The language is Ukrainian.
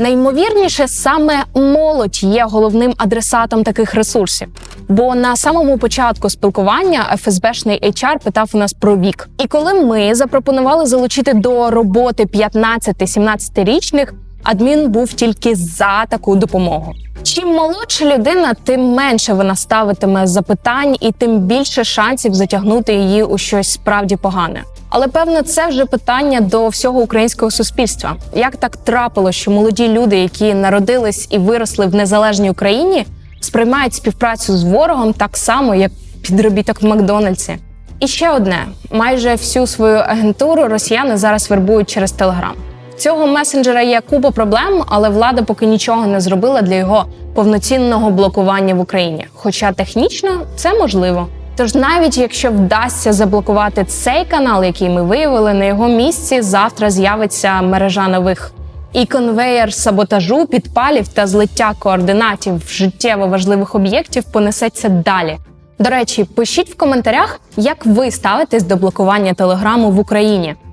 Найімовірніше, саме молодь є головним адресатом таких ресурсів. Бо на самому початку спілкування ФСБшний HR питав у нас про вік. І коли ми запропонували залучити до роботи 15-17-річних, адмін був тільки за таку допомогу. Чим молодша людина, тим менше вона ставитиме запитань і тим більше шансів затягнути її у щось справді погане. Але певно, це вже питання до всього українського суспільства. Як так трапило, що молоді люди, які народились і виросли в незалежній Україні, сприймають співпрацю з ворогом так само, як підробіток в Макдональдсі? І ще одне: майже всю свою агентуру росіяни зараз вербують через Телеграм. Цього месенджера є купа проблем, але влада поки нічого не зробила для його повноцінного блокування в Україні. Хоча технічно це можливо. Тож навіть якщо вдасться заблокувати цей канал, який ми виявили, на його місці завтра з'явиться мережа нових. І конвеєр саботажу, підпалів та злиття координатів життєво важливих об'єктів понесеться далі. До речі, пишіть в коментарях, як ви ставитесь до блокування телеграму в Україні.